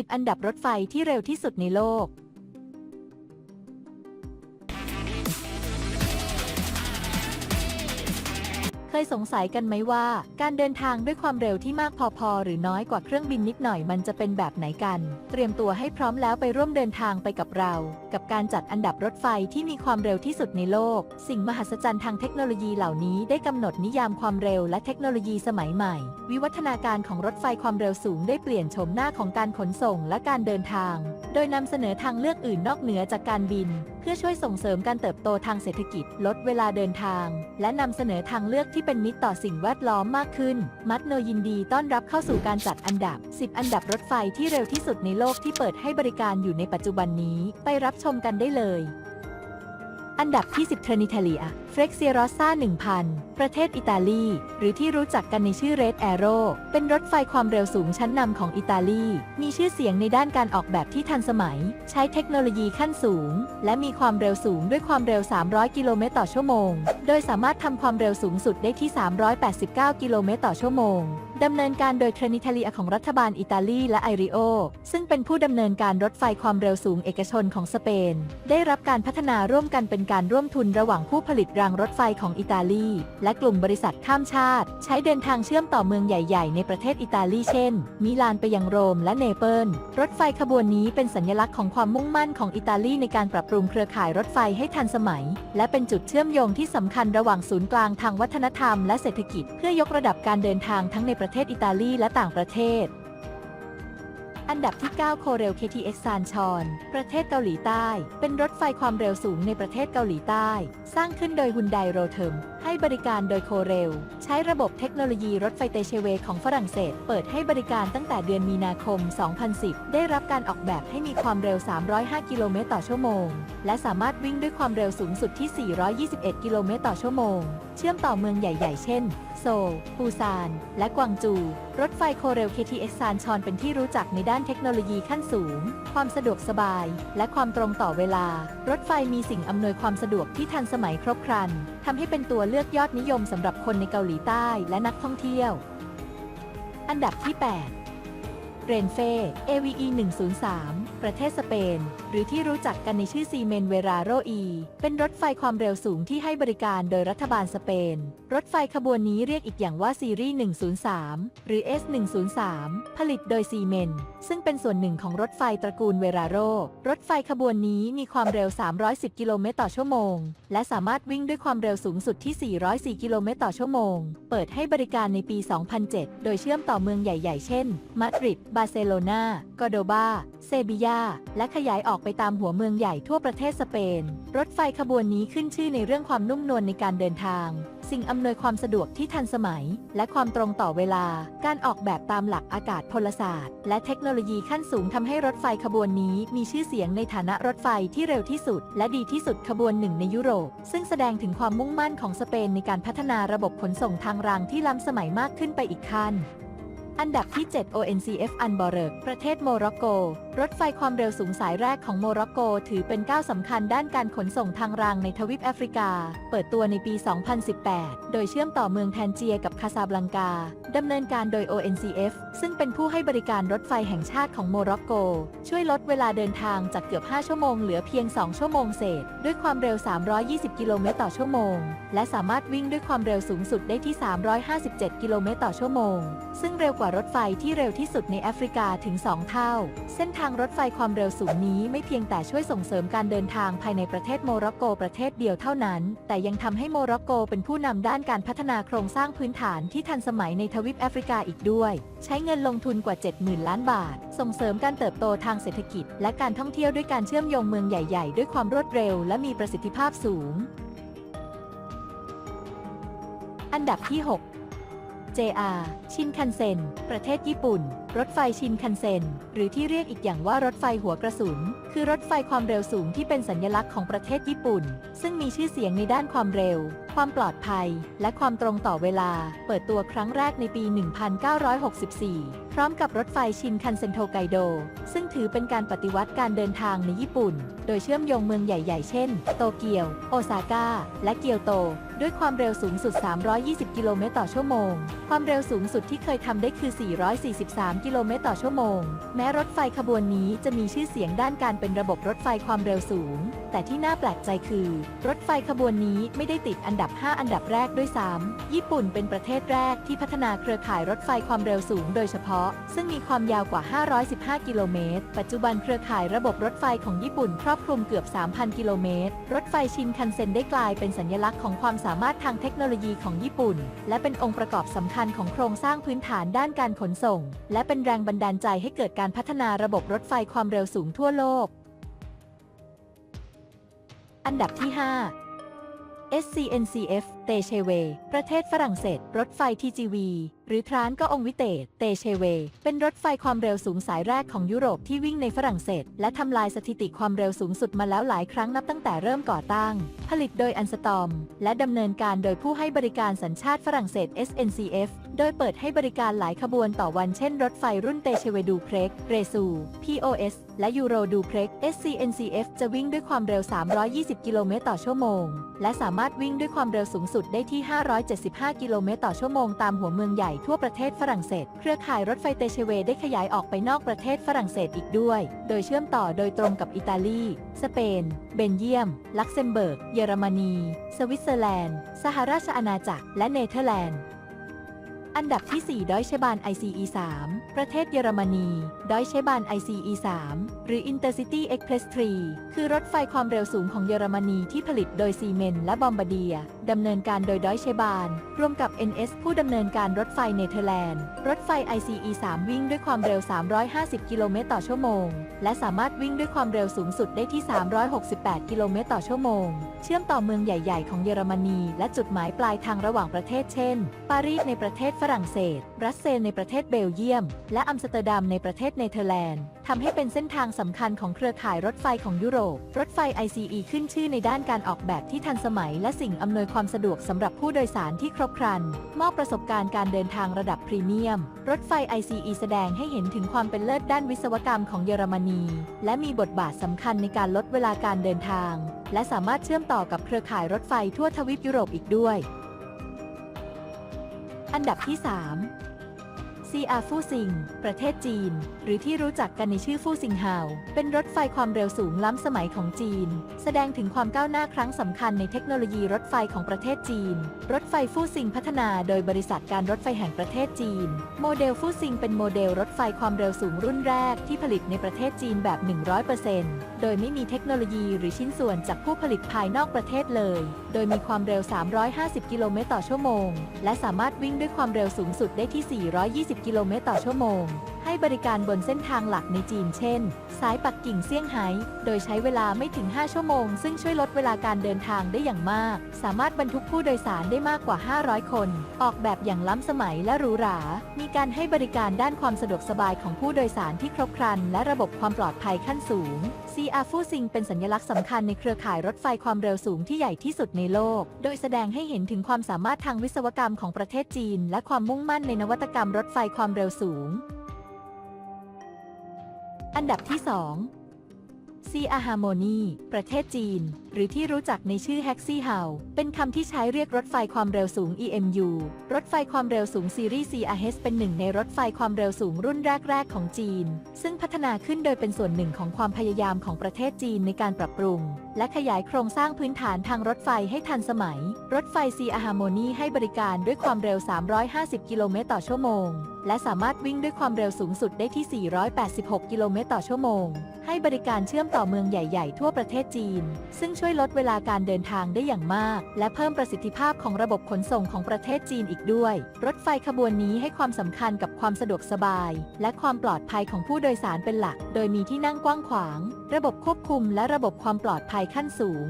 10 อันดับรถไฟที่เร็วที่สุดในโลก ยสงสัยกันไหมว่า การเดินทางด้วยความเร็วที่มากพอๆหรือน้อยกว่าเครื่องบินนิดหน่อยมันจะเป็นแบบไหนกัน เตรียมตัวให้พร้อมแล้วไปร่วมเดินทางไปกับเรา กับการจัดอันดับรถไฟที่มีความเร็วที่สุดในโลก สิ่งมหัศจรรย์ทางเทคโนโลยีเหล่านี้ได้กำหนดนิยามความเร็วและเทคโนโลยีสมัยใหม่ วิวัฒนาการของรถไฟความเร็วสูงได้เปลี่ยนโฉมหน้าของการขนส่งและการเดินทางโดยนำเสนอทางเลือกอื่นนอกเหนือจากการบิน เพื่อช่วยส่งเสริมการเติบโตทางเศรษฐกิจ ลดเวลาเดินทาง และนำเสนอทางเลือกที่เป็นมิตรต่อสิ่งแวดล้อมมากขึ้น มัดโนยินดีต้อนรับเข้าสู่การจัดอันดับ 10 อันดับรถไฟที่เร็วที่สุดในโลกที่เปิดให้บริการอยู่ในปัจจุบันนี้ ไปรับชมกันได้เลย อันดับที่ 10 t r i n i t a l i a f r e x i r o s a 1000 ประเทศอิตาลี หรือที่รู้จักกันในชื่อ Red Arrow เป็นรถไฟความเร็วสูงชั้นนำของอิตาลี มีชื่อเสียงในด้านการออกแบบที่ทันสมัย ใช้เทคโนโลยีขั้นสูง และมีความเร็วสูงด้วยความเร็ว 300 กิโลเมตรต่อชั่วโมง โดยสามารถทำความเร็วสูงสุดได้ที่ 389 กิโลเมตรต่อชั่วโมงดำเนินการโดยเทรนิทาลีอาของรัฐบาลอิตาลีและไอริโอ ซึ่งเป็นผู้ดำเนินการรถไฟความเร็วสูงเอกชนของสเปน ได้รับการพัฒนาร่วมกันเป็นการร่วมทุนระหว่างผู้ผลิตรางรถไฟของอิตาลี และกลุ่มบริษัทข้ามชาติ ใช้เดินทางเชื่อมต่อเมืองใหญ่ ๆ ในประเทศอิตาลีเช่น มิลานไปยังโรมและเนเปิลรถไฟขบวนนี้เป็นสัญลักษณ์ของความมุ่งมั่นของอิตาลีในการปรับปรุงเครือข่ายรถไฟให้ทันสมัย และเป็นจุดเชื่อมโยงที่สำคัญระหว่างศูนย์กลางทางวัฒนธรรมและเศรษฐกิจ เพื่อยกระดับการเดินทางทั้งในประเทศอิตาลีและต่างประเทศ อันดับที่ 9 โคเรล KTX ซานชอน ประเทศเกาหลีใต้ เป็นรถไฟความเร็วสูงในประเทศเกาหลีใต้ สร้างขึ้นโดยฮุนไดโรเทมให้บริการโดยโคเรล ใช้ระบบเทคโนโลยีรถไฟเตเชเวของฝรั่งเศส เปิดให้บริการตั้งแต่เดือนมีนาคม 2010 ได้รับการออกแบบให้มีความเร็ว 305 กิโลเมตรต่อชั่วโมง และสามารถวิ่งด้วยความเร็วสูงสุดที่ 421 กิโลเมตรต่อชั่วโมง เชื่อมต่อเมืองใหญ่ ๆ เช่นโซลปูซาน และกวางจู รถไฟโคเรล KTX ซานชอนเป็นที่รู้จักในด้านเทคโนโลยีขั้นสูง ความสะดวกสบาย และความตรงต่อเวลา รถไฟมีสิ่งอำนวยความสะดวกที่ทันสมัยครบครันทำให้เป็นตัวเลือกยอดนิยมสำหรับคนในเกาหลีใต้และนักท่องเที่ยว อันดับที่ 8 เรนเฟ่ AVE 103 ประเทศสเปน หรือที่รู้จักกันในชื่อซีเมนเวราโรอี เป็นรถไฟความเร็วสูงที่ให้บริการโดยรัฐบาลสเปน รถไฟขบวนนี้เรียกอีกอย่างว่าซีรีส์103 หรือ S103 ผลิตโดยซีเมนซึ่งเป็นส่วนหนึ่งของรถไฟตระกูลเวราโร รถไฟขบวนนี้มีความเร็ว 310 กิโลเมตรต่อชั่วโมง และสามารถวิ่งด้วยความเร็วสูงสุดที่ 404 กิโลเมตรต่อชั่วโมง เปิดให้บริการในปี 2007 โดยเชื่อมต่อเมืองใหญ่ ๆ เช่น มาดริด บาร์เซโลนากอโดบา เซบียา และขยายออกไปตามหัวเมืองใหญ่ทั่วประเทศสเปน รถไฟขบวนนี้ขึ้นชื่อในเรื่องความนุ่มนวลในการเดินทาง สิ่งอำนวยความสะดวกที่ทันสมัย และความตรงต่อเวลา การออกแบบตามหลักอากาศพลศาสตร์ และเทคโนโลยีขั้นสูงทำให้รถไฟขบวนนี้มีชื่อเสียงในฐานะรถไฟที่เร็วที่สุด และดีที่สุดขบวนหนึ่งในยุโรป ซึ่งแสดงถึงความมุ่งมั่นของสเปนในการพัฒนาระบบขนส่งทางรางที่ล้ำสมัยมากขึ้นไปอีกขั้นอันดับที่ 7 ONCF อันบอร์เรกประเทศโมร็อกโก รถไฟความเร็วสูงสายแรกของโมร็อกโก ถือเป็นก้าวสำคัญด้านการขนส่งทางรางในทวีปแอฟริกา เปิดตัวในปี 2018 โดยเชื่อมต่อเมืองแทนเจียกับคาซาบลังกา ดำเนินการโดย ONCF ซึ่งเป็นผู้ให้บริการรถไฟแห่งชาติของโมร็อกโก ช่วยลดเวลาเดินทางจากเกือบ 5 ชั่วโมงเหลือเพียง 2 ชั่วโมงเศษ ด้วยความเร็ว 320 กิโลเมตรต่อชั่วโมง และสามารถวิ่งด้วยความเร็วสูงสุดได้ที่ 357 กิโลเมตรต่อชั่วโมง ซึ่งเร็วกว่ารถไฟที่เร็วที่สุดในแอฟริกาถึง 2 เท่า เส้นทางางรถไฟความเร็วสูงนี้ไม่เพียงแต่ช่วยส่งเสริมการเดินทางภายในประเทศโมร็อกโกประเทศเดียวเท่านั้น แต่ยังทำให้โมร็อกโกเป็นผู้นำด้านการพัฒนาโครงสร้างพื้นฐานที่ทันสมัยในทวีปแอฟริกาอีกด้วย ใช้เงินลงทุนกว่า 70,000 ล้านบาท ส่งเสริมการเติบโตทางเศรษฐกิจ และการท่องเที่ยวด้วยการเชื่อมโยงเมืองใหญ่ ๆ ด้วยความรวดเร็ว และมีประสิทธิภาพสูง อันดับที่ 6 JR ชินคันเซ็นประเทศญี่ปุ่น รถไฟชินคันเซ็น หรือที่เรียกอีกอย่างว่ารถไฟหัวกระสุน คือรถไฟความเร็วสูงที่เป็นสัญลักษณ์ของประเทศญี่ปุ่น ซึ่งมีชื่อเสียงในด้านความเร็ว ความปลอดภัย และความตรงต่อเวลา เปิดตัวครั้งแรกในปี 1964 พร้อมกับรถไฟชินคันเซ็นโทไกโด ซึ่งถือเป็นการปฏิวัติการเดินทางในญี่ปุ่น โดยเชื่อมโยงเมืองใหญ่ๆ เช่น โตเกียว โอซาก้า และเกียวโต ด้วยความเร็วสูงสุด 320 กิโลเมตรต่อชั่วโมง ความเร็วสูงสุดที่เคยทำได้คือ 443กิกิโลเมตรต่อชั่วโมง แม้รถไฟขบวนนี้จะมีชื่อเสียงด้านการเป็นระบบรถไฟความเร็วสูงแต่ที่น่าแปลกใจคือ รถไฟขบวนนี้ไม่ได้ติดอันดับ 5 อันดับแรกด้วยซ้ำญี่ปุ่นเป็นประเทศแรกที่พัฒนาเครือข่ายรถไฟความเร็วสูงโดยเฉพาะ ซึ่งมีความยาวกว่า 515 กิโลเมตร ปัจจุบันเครือข่ายระบบรถไฟของญี่ปุ่นครอบคลุมเกือบ 3,000 กิโลเมตร รถไฟชินคันเซ็นได้กลายเป็นสัญลักษณ์ของความสามารถทางเทคโนโลยีของญี่ปุ่น และเป็นองค์ประกอบสำคัญของโครงสร้างพื้นฐานด้านการขนส่ง และเป็นแรงบันดาลใจให้เกิดการพัฒนาระบบรถไฟความเร็วสูงทั่วโลก อันดับที่ 5 SCNCF เตเชเว ประเทศฝรั่งเศส รถไฟ TGV หรือทรานก็องวิเตตเตเชเว เป็นรถไฟความเร็วสูงสายแรกของยุโรปที่วิ่งในฝรั่งเศส และทำลายสถิติความเร็วสูงสุดมาแล้วหลายครั้งนับตั้งแต่เริ่มก่อตั้ง ผลิตโดยอันสตอม และดำเนินการโดยผู้ให้บริการสัญชาติฝรั่งเศส SNCF โดยเปิดให้บริการหลายขบวนต่อวันเช่นรถไฟรุ่นเตเชเวดูเพร็กเรซู POS และยูโรดูเพร็ก SCNCF จะวิ่งด้วยความเร็ว 320 กิโลเมตรต่อชั่วโมง และสามารถวิ่งด้วยความเร็วสูงสุดได้ที่ 575 กิโลเมตรต่อชั่วโมงตามหัวเมืองใหญ่ทั่วประเทศฝรั่งเศส เครือข่ายรถไฟเตเชเวได้ขยายออกไปนอกประเทศฝรั่งเศสอีกด้วย โดยเชื่อมต่อโดยตรงกับอิตาลี สเปน เบลเยียม ลักเซมเบิร์ก เยอรมนี สวิตเซอร์แลนด์ สหราชอาณาจักร และเนเธอร์แลนด์อันดับที่ 4 ดอยเชบาน ICE 3 ประเทศเยอรมนี ดอยเชบาน ICE 3 หรือ Intercity Express 3 คือรถไฟความเร็วสูงของเยอรมนีที่ผลิตโดยซีเมนและบอมบาเดีย ดำเนินการโดยดอยเชบานร่วมกับ NS ผู้ดำเนินการรถไฟเนเธอร์แลนด์ รถไฟ ICE 3 วิ่งด้วยความเร็ว 350 กิโลเมตรต่อชั่วโมง และสามารถวิ่งด้วยความเร็วสูงสุดได้ที่ 368 กิโลเมตรต่อชั่วโมง เชื่อมต่อเมืองใหญ่ ๆ ของเยอรมนี และจุดหมายปลายทางระหว่างประเทศเช่น ปารีสในประเทศฝรั่งเศส บรัสเซลในประเทศเบลเยียม และอัมสเตอร์ดัมในประเทศเนเธอร์แลนด์ทำให้เป็นเส้นทางสำคัญของเครือข่ายรถไฟของยุโรป รถไฟ ICE ขึ้นชื่อในด้านการออกแบบที่ทันสมัยและสิ่งอำนวยความความสะดวกสำหรับผู้โดยสารที่ครบครัน มอบประสบการณ์การเดินทางระดับพรีเมียม รถไฟ ICE แสดงให้เห็นถึงความเป็นเลิศด้านวิศวกรรมของเยอรมนี และมีบทบาทสำคัญในการลดเวลาการเดินทาง และสามารถเชื่อมต่อกับเครือข่ายรถไฟทั่วทวีปยุโรปอีกด้วย อันดับที่ 3 ซีอาฟู่ซิง ประเทศจีน หรือที่รู้จักกันในชื่อฟู่ซิงเฮาเป็นรถไฟความเร็วสูงล้ำสมัยของจีน แสดงถึงความก้าวหน้าครั้งสำคัญในเทคโนโลยีรถไฟของประเทศจีน รถไฟฟู่ซิงพัฒนาโดยบริษัทการรถไฟแห่งประเทศจีน โมเดลฟู่ซิงเป็นโมเดลรถไฟความเร็วสูงรุ่นแรกที่ผลิตในประเทศจีนแบบ 100%โดยไม่มีเทคโนโลยีหรือชิ้นส่วนจากผู้ผลิตภายนอกประเทศเลย โดยมีความเร็ว 350 กิโลเมตรต่อชั่วโมง และสามารถวิ่งด้วยความเร็วสูงสุดได้ที่ 420กิโลเมตรต่อชั่วโมง ให้บริการบนเส้นทางหลักในจีนเช่น สายปักกิ่งเซี่ยงไฮ้ โดยใช้เวลาไม่ถึง 5 ชั่วโมง ซึ่งช่วยลดเวลาการเดินทางได้อย่างมาก สามารถบรรทุกผู้โดยสารได้มากกว่า 500 คน ออกแบบอย่างล้ำสมัยและหรูหรา มีการให้บริการด้านความสะดวกสบายของผู้โดยสารที่ครบครัน และระบบความปลอดภัยขั้นสูง CR ฟูซิงเป็นสัญลักษณ์สำคัญในเครือข่ายรถไฟความเร็วสูงที่ใหญ่ที่สุดในโลก โดยแสดงให้เห็นถึงความสามารถทางวิศวกรรมของประเทศจีน และความมุ่งมั่นในนวัตกรรมรถไฟความเร็วสูง อันดับที่ 2 ซีอาฮาโมนีประเทศจีน หรือที่รู้จักในชื่อแฮกซี่เฮาเป็นคำที่ใช้เรียกรถไฟความเร็วสูง EMU รถไฟความเร็วสูงซีรีส์ CRS เป็นหนึ่งในรถไฟความเร็วสูงรุ่นแรก ๆ ของจีน ซึ่งพัฒนาขึ้นโดยเป็นส่วนหนึ่งของความพยายามของประเทศจีนในการปรับปรุง และขยายโครงสร้างพื้นฐานทางรถไฟให้ทันสมัย รถไฟซีอาฮาโมนีให้บริการด้วยความเร็ว 350 กิโลเมตรต่อชั่วโมง และสามารถวิ่งด้วยความเร็วสูงสุดได้ที่ 486 กิโลเมตรต่อชั่วโมง ให้บริการเชื่อมต่อเมืองใหญ่ ๆ ทั่วประเทศจีน ซึ่งช่วยลดเวลาการเดินทางได้อย่างมาก และเพิ่มประสิทธิภาพของระบบขนส่งของประเทศจีนอีกด้วย รถไฟขบวนนี้ให้ความสำคัญกับความสะดวกสบาย และความปลอดภัยของผู้โดยสารเป็นหลัก โดยมีที่นั่งกว้างขวาง ระบบควบคุมและระบบความปลอดภัยขั้นสูง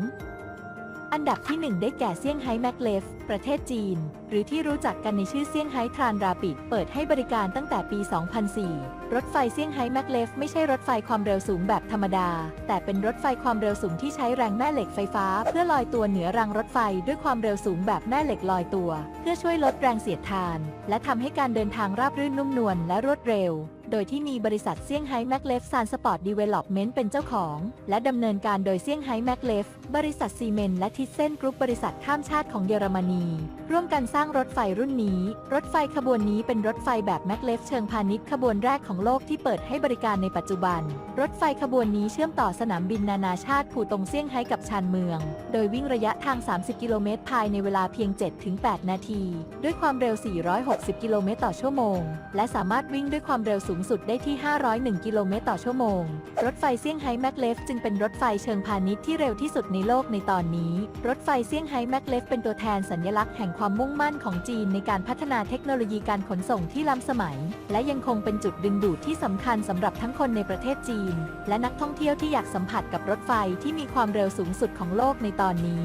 อันดับที่ 1 ได้แก่เซี่ยงไฮ้แมกเลฟ ประเทศจีน หรือที่รู้จักกันในชื่อเซี่ยงไฮ้ทรานราปิด เปิดให้บริการตั้งแต่ปี 2004 รถไฟเซี่ยงไฮ้แมกเลฟไม่ใช่รถไฟความเร็วสูงแบบธรรมดา แต่เป็นรถไฟความเร็วสูงที่ใช้แรงแม่เหล็กไฟฟ้า เพื่อลอยตัวเหนือรางรถไฟด้วยความเร็วสูงแบบแม่เหล็กลอยตัว เพื่อช่วยลดแรงเสียดทาน และทำให้การเดินทางราบรื่นนุ่มนวลและรวดเร็ว โดยที่มีบริษัทเซี่ยงไฮ้แมกเลฟซานสปอร์ตดีเวล็อปเมนต์เป็นเจ้าของ และดำเนินการโดยเซี่ยงไฮ้แมกเลฟบริษัทซีเมนต์และทิสเซนกรุ๊ปบริษัทข้ามชาติของเยอรมนี ร่วมกันสร้างรถไฟรุ่นนี้ รถไฟขบวนนี้เป็นรถไฟแบบแมกเลฟเชิงพาณิชย์ขบวนแรกของโลกที่เปิดให้บริการในปัจจุบัน รถไฟขบวนนี้เชื่อมต่อสนามบินนานาชาติผู่ตงเซี่ยงไฮ้กับชานเมือง โดยวิ่งระยะทาง 30 กิโลเมตรภายในเวลาเพียง 7-8 นาที ด้วยความเร็ว 460 กิโลเมตรต่อชั่วโมง และสามารถวิ่งด้วยความเร็วสูงสุดได้ที่ 501 กิโลเมตรต่อชั่วโมง รถไฟเซี่ยงไฮ้แมกเลฟจึงเป็นรถไฟเชิงพาณิชย์ที่เร็วที่สุดในโลกในตอนนี้ รถไฟเซี่ยงไฮ้แมกเลฟเป็นตัวแทนสัญลักษณ์แห่งความมุ่งมั่นของจีนในการพัฒนาเทคโนโลยีการขนส่งที่ล้ำสมัย และยังคงเป็นจุดดึงดูดที่สำคัญสำหรับทั้งคนในประเทศจีน และนักท่องเที่ยวที่อยากสัมผัสกับรถไฟที่มีความเร็วสูงสุดของโลกในตอนนี้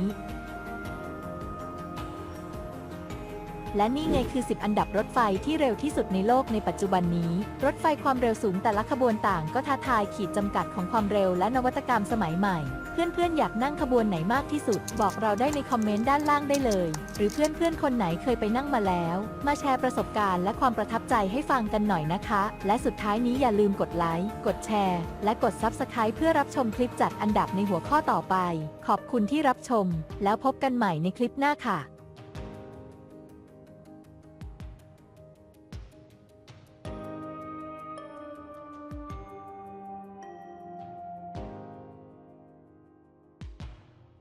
และนี่ไงคือ 10 อันดับรถไฟที่เร็วที่สุดในโลกในปัจจุบันนี้ รถไฟความเร็วสูงแต่ละขบวนต่างก็ท้าทายขีดจำกัดของความเร็วและนวัตกรรมสมัยใหม่ เพื่อนๆ อยากนั่งขบวนไหนมากที่สุด บอกเราได้ในคอมเมนต์ด้านล่างได้เลย หรือเพื่อนๆ คนไหนเคยไปนั่งมาแล้ว มาแชร์ประสบการณ์และความประทับใจให้ฟังกันหน่อยนะคะ และสุดท้ายนี้อย่าลืมกดไลค์ กดแชร์ และกด Subscribe เพื่อรับชมคลิปจัดอันดับในหัวข้อต่อไป ขอบคุณที่รับชม แล้วพบกันใหม่ในคลิปหน้าค่ะ